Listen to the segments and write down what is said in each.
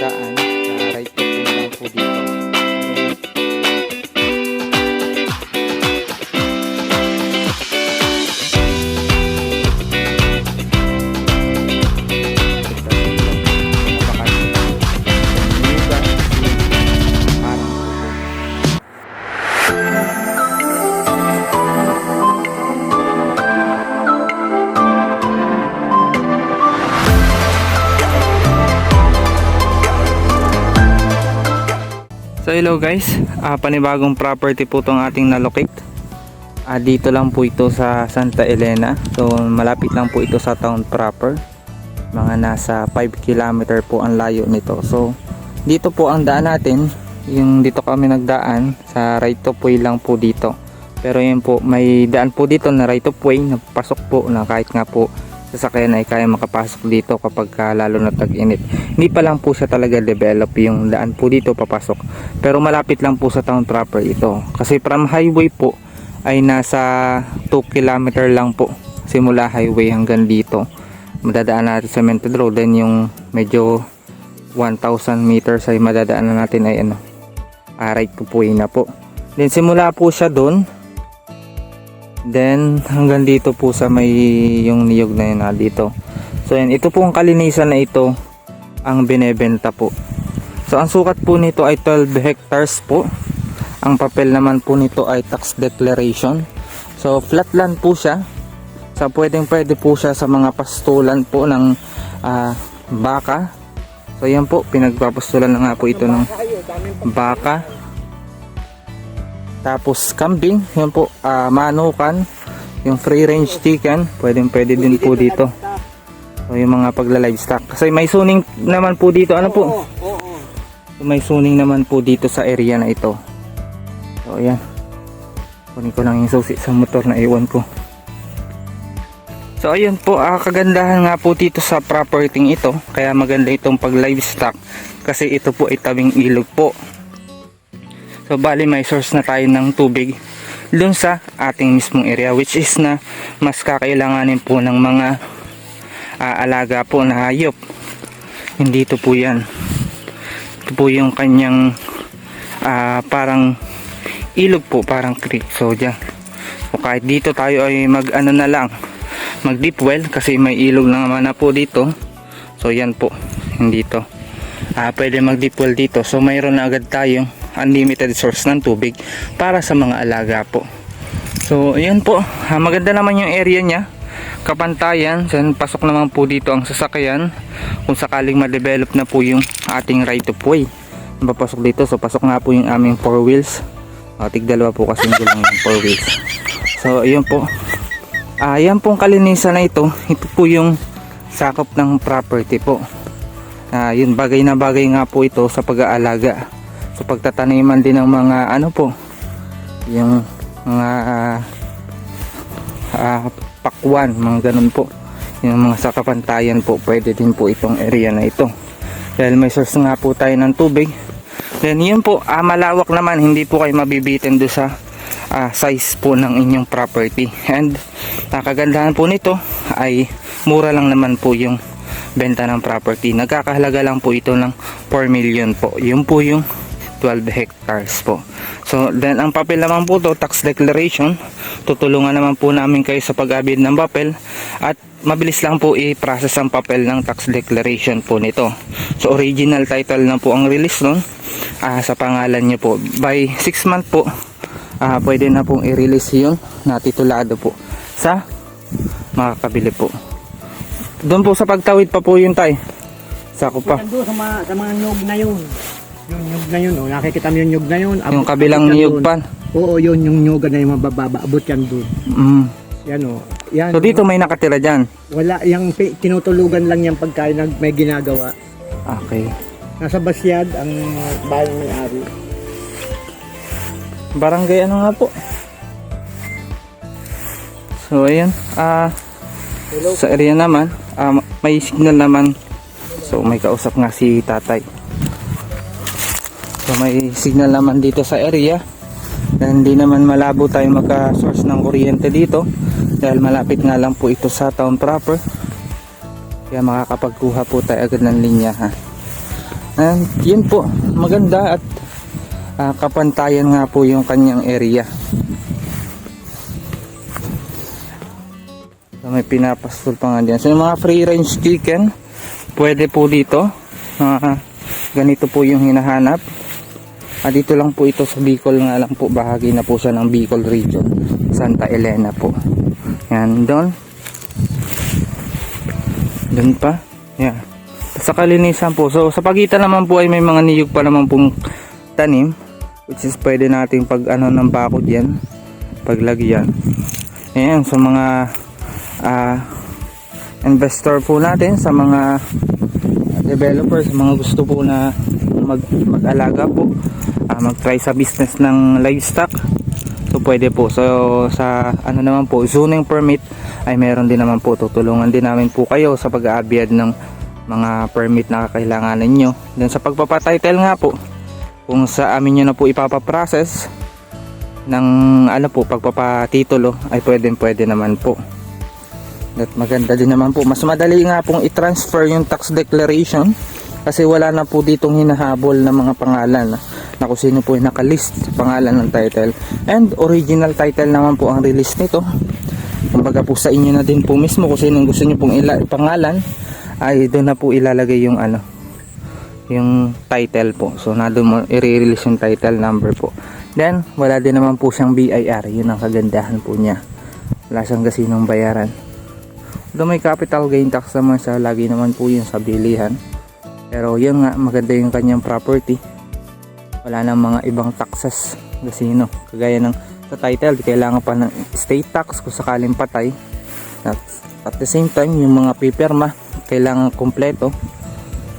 keberadaan So hello guys, Ah, panibagong property po itong ating nalocate. Ah, dito lang po ito sa Santa Elena. So malapit lang po ito sa town proper. Mga nasa 5 km po ang layo nito. So dito po ang daan natin. Yung dito kami nagdaan sa right of way lang po dito. Pero yun po, may daan po dito na right of way na pasok po na kahit nga po sasakyan ay kaya makapasok dito kapag ka lalo na tag-init. Hindi pa lang po siya talaga develop yung daan po dito papasok. Pero malapit lang po sa town proper ito. Kasi from highway po ay nasa 2 km lang po simula highway hanggang dito. Madadaan natin sa Mented Road then yung medyo 1,000 meters ay madadaanan natin ay ano ah, right po po na po. Then simula po siya doon Then hanggang dito po sa may yung niyog na yun na dito. So yan, ito po ang kalinisan na ito ang binebenta po. So ang sukat po nito ay 12 hectares po. Ang papel naman po nito ay tax declaration. So flat land po siya. So pwedeng pwede po siya sa mga pastulan po ng ah, baka. So yan po, pinagpapastulan na nga po ito ng baka. Tapos kambing, yan po, ah, manukan, yung free range chicken, pwedeng pwede din po dito. So yung mga pagla-livestock. Kasi may suning naman po dito, ano po? May suning naman po dito sa area na ito. So ayan. Kunin ko lang yung susi sa motor na iwan ko. So ayun po, ah, kagandahan nga po dito sa property ito. Kaya maganda itong pag livestock kasi ito po ay tabing ilog po. So bali may source na tayo ng tubig dun sa ating mismong area which is na mas kakailanganin po ng mga ah, alaga po na hayop. Hindi ito po yan. Ito po yung kanyang ah, parang ilog po, parang creek. So dyan. So kahit dito tayo ay mag ano na lang, mag deep well kasi may ilog na naman na po dito. So yan po, hindi to. Ah, pwede mag deep well dito. So mayroon na agad tayong unlimited source ng tubig para sa mga alaga po. So, ayan po. Ah, maganda naman yung area niya. Kapantayan. Then, pasok naman po dito ang sasakyan. Kung sakaling ma-develop na po yung ating right of way. Papasok dito. So, pasok nga po yung aming four wheels. Uh, tigdalawa po kasi lang yung four wheels. So, ayan po. Ah, ayan pong kalinisan na ito. Ito po yung sakop ng property po. Ah, yun bagay na bagay nga po ito sa pag-aalaga sa pagtataniman din ng mga ano po yung mga ah, ah, pakwan mga ganun po. Yung mga sa kapantayan po pwede din po itong area na ito. Dahil may source nga po tayo ng tubig. Then yun po ah, malawak naman hindi po kayo mabibitin do sa ah, size po ng inyong property. And ah, kagandahan po nito ay mura lang naman po yung benta ng property. Nagkakahalaga lang po ito ng 4 million po. Yun po yung 12 hectares po. So, then ang papel naman po to, tax declaration. Tutulungan naman po namin kayo sa pag-abid ng papel at mabilis lang po i-process ang papel ng tax declaration po nito. So, original title na po ang release nun ah, sa pangalan nyo po. By 6 month po, ah, pwede na pong i-release yung natitulado po sa makakabili po. Doon po sa pagtawid pa po yun tay. Sako pa. Nandun sa mga, sa mga na yun. Yung nyug na yun, oh. nakikita mo yung nyug na yun. Yung abot- kabilang abot yan dun. pan. Oo, yun, yung nyug na yung mabababa, abot yan doon. Mm. Yan o. Yan, So dito may nakatira dyan. Wala, yung tinutulugan lang yung pagkain na may ginagawa. Okay. Nasa Basyad, ang bahay ng may-ari. Barangay ano nga po? So ayan, ah Hello. sa area naman, ah, may signal naman. So may kausap nga si tatay. So may signal naman dito sa area. And hindi naman malabo tayo magka-source ng kuryente dito dahil malapit nga lang po ito sa town proper. Kaya makakapagkuha po tayo agad ng linya ha. And yun po, maganda at ah, kapantayan nga po yung kanyang area. So, may pinapastol pa nga dyan. So mga free range chicken, pwede po dito. Ah, ganito po yung hinahanap. At dito lang po ito sa Bicol nga lang po. Bahagi na po siya ng Bicol region. Santa Elena po. Yan, doon. Doon pa. Yan. Sa kalinisan po. So sa pagitan naman po ay may mga niyog pa naman pong tanim. Which is pwede nating pag ano ng bakod yan. Paglagyan. Ayan, sa mga ah, investor po natin, sa mga developers, mga gusto po na mag, mag-alaga po, ah, mag-try sa business ng livestock. So pwede po. So sa ano naman po, zoning permit ay meron din naman po. Tutulungan din namin po kayo sa pag-aabyad ng mga permit na kakailanganin nyo. Then sa pagpapatitle nga po, kung sa amin nyo na po ipapaprocess ng ano po, pagpapatitulo ay pwede pwede naman po. At maganda din naman po. Mas madali nga pong i-transfer yung tax declaration kasi wala na po ditong hinahabol na mga pangalan na kung sino po yung nakalist sa pangalan ng title. And original title naman po ang release nito. Kumbaga po sa inyo na din po mismo kung sino gusto nyo pong pangalan ay doon na po ilalagay yung ano yung title po. So na doon i-release yung title number po. Then wala din naman po siyang BIR. Yun ang kagandahan po niya. Wala siyang gasinong bayaran. Though may capital gain tax naman siya, lagi naman po yun sa bilihan. Pero yun nga, maganda yung kanyang property. Wala nang mga ibang taxes gasino. Kagaya ng sa title, kailangan pa ng state tax kung sakaling patay. At, at the same time, yung mga pipirma, kailangan kompleto.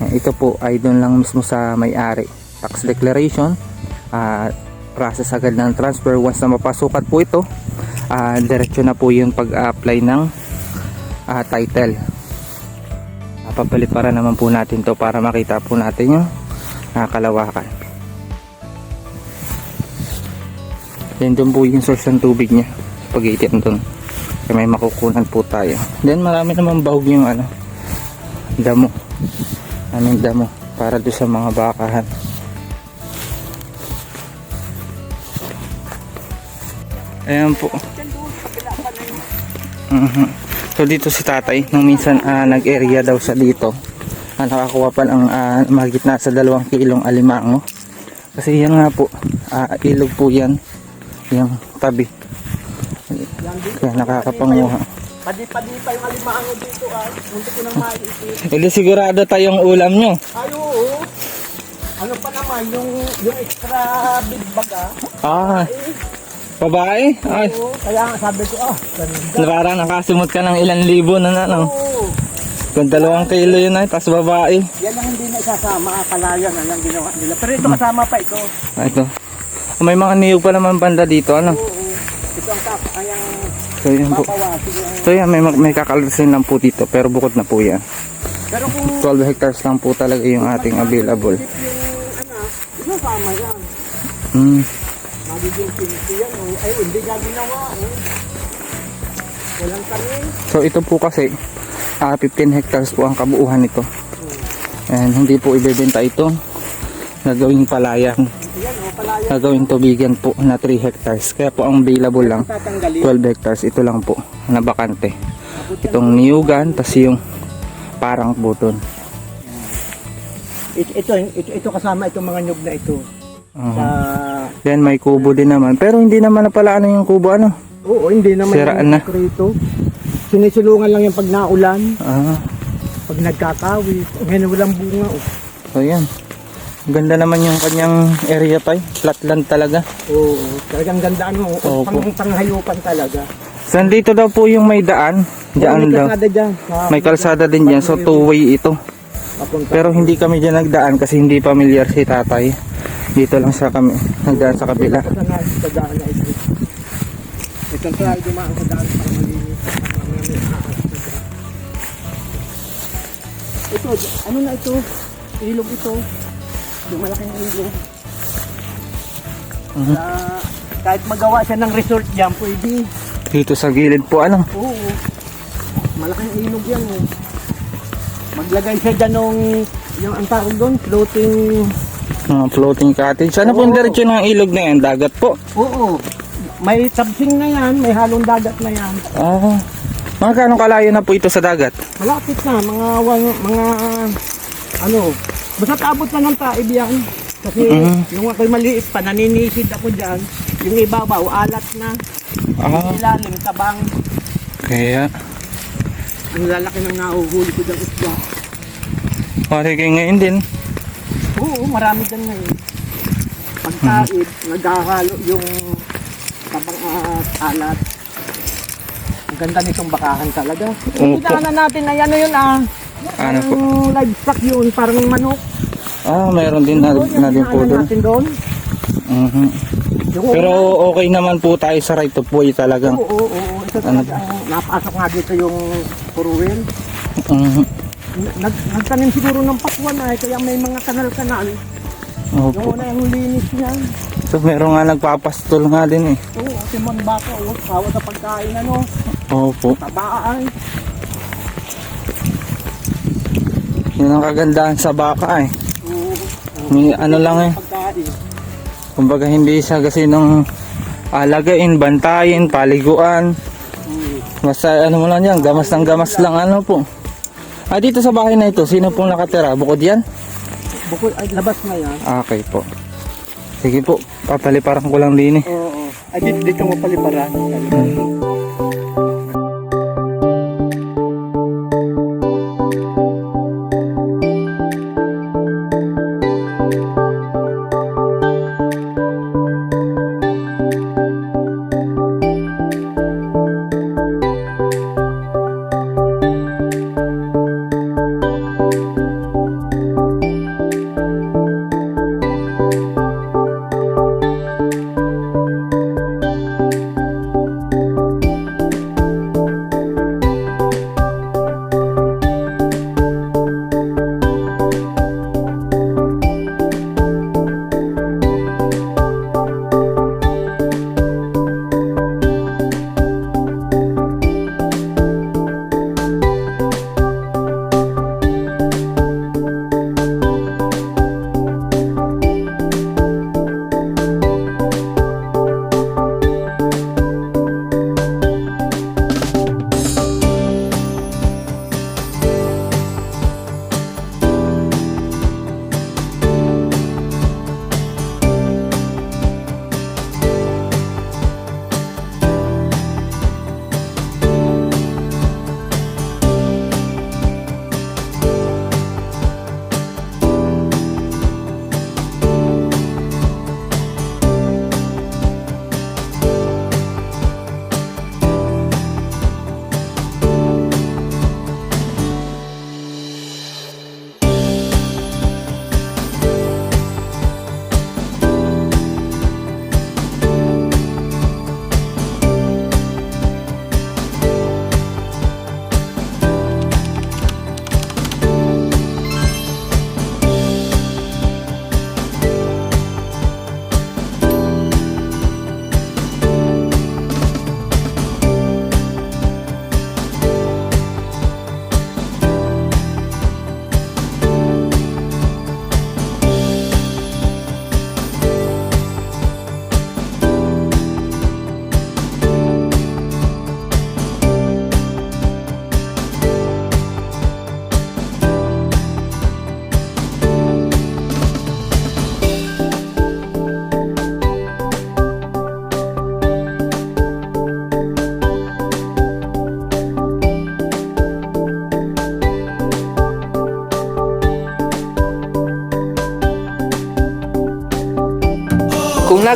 Eh, Ito po ay doon lang mismo sa may-ari. Tax declaration, ah, process agad ng transfer. Once na mapasukat po ito, ah, diretso na po yung pag-apply ng ah, title. Ah, papalit para naman po natin to para makita po natin yung ah, kalawakan. Then doon po yung source ng tubig niya. Pag-itim doon. Kaya may makukunan po tayo. Then marami naman bahog yung ano, damo. Aming damo para doon sa mga bakahan. Ayan po. Mhm. So dito si tatay, nung minsan ah, nag-area daw sa dito, ah, nakakuha pa ng ah, mahigit na sa dalawang kilong alimango. Kasi yan nga po, ah, ilog po yan, yung tabi. Kaya nakakapanguha. Padi-padi pa yung alimango dito ay. Munti ko nang maiisip. Hindi sigurado tayong ulam nyo. Ay, oo. Ano pa naman, yung, yung extra big bag ah. Ah, babae? Ay, Oo, kaya nga sabi ko, ah, ganda. parang nakasimot ka ng ilan libo na na, no? Oo. Kung dalawang kilo yun ay, tapos babae. Yan ang hindi na isasama, kalaya na lang ginawa nila. Pero ito kasama pa ito. Ah, ito. May mga niyog pa naman banda dito, ano? Oo. Ito ang kap, ay ang So yan po. papawasin yung... So yan, may, may kakalasin lang po dito, pero bukod na po yan. Pero kung 12 hectares lang po talaga yung ating available. yung ano, isasama yan. Mm. Magiging pinto yan. Oh. Ay, hindi ginawa. Oh. Walang tanim. So ito po kasi, ah 15 hectares po ang kabuuhan nito. And hindi po ibebenta ito. Gagawing palayan, Yan, oh, tubigan po na 3 hectares. Kaya po ang available lang Tatanggalin. 12 hectares. Ito lang po, na bakante. Itong niyugan, tas yung parang buton. Ito, ito, ito, ito kasama itong mga nyug na ito. Uh Sa... Then may kubo din naman. Pero hindi naman na pala ano yung kubo ano. Oo, hindi naman Siraan na. Rito. Sinisulungan lang yung pag naulan, Ah, pag nagkakawit. Ngayon walang bunga. Oh. so yan. Ganda naman yung kanyang area pa Flatland talaga. Oo, talagang ganda ano. Opo. Pang, panghayupan talaga. So dito daw po yung may daan. Oo, Diyan may daw. kalsada dyan. Sa- May kalsada din dyan. So two-way ito. Papunta. Pero hindi kami dyan nagdaan kasi hindi familiar si tatay. Dito lang sa kami. Nagdaan sa kabila. Ito tayo dumaan sa daan para malinis. Ito, ano na ito? Ilog ito. Yung malaking ilog. Mhm. Kaya, kahit magawa siya ng resort dyan, pwede. Dito sa gilid po ano. Oo. Malaking ilog yan. Oh. Maglagay siya dyan ng yung ang tawag doon, floating, Mga floating cottage. Ano po Oo. diretso ng ilog na yan? Dagat po. oo. May sabsing na yan, may halong dagat na yan. Ah. Mga kanong kalayo na po ito sa dagat? Malapit na, mga, mga, ano, basta taabot na ng taib yan. Kasi Mhm. yung ako'y maliit pa, naninisid ako dyan. Yung ibabaw, alat na. Ah. Yung ilalim, tabang. Kaya. Ang lalaki ng nahuhuli ko dyan isda. Pare kayo ngayon din. Oo, marami dyan ngayon. Pagkaib, naghahalo yung tabang at alat. Ang ganda nitong bakahan talaga. Opo. Pinaanan natin ay ano yun ah. Ano po? Livestock yun, parang manok. Ah, mayroon din na, na din po doon. natin doon. Mhm. Yung Pero okay naman po tayo sa right of way talagang. Oo, oo, oo. Ito Ano napasok nga dito yung puruwin. Mhm. Nag, nagtanim siguro ng pakwan ay kaya may mga kanal-kanal. Yung Opo. una yung linis niya. So meron nga nagpapastol nga din eh. Oo, Timon Baka, oh, tawag sa pagkain ano, Opo. tabaan. Yun ang kagandahan sa baka eh. Oo, oo, May ano lang eh. pagkain. Kumbaga hindi siya kasi nung alagain, bantayin, paliguan. Oo. Basta ano mo lang yan, gamas ng gamas lang ano po. Ah, dito sa bahay na ito, sino pong nakatira? Bukod yan? Bukod, ay, labas na yan. Ah, Okay po. Sige po, papaliparan ko lang din eh. Oo, oo. Ay, dito, dito mo paliparan. Kung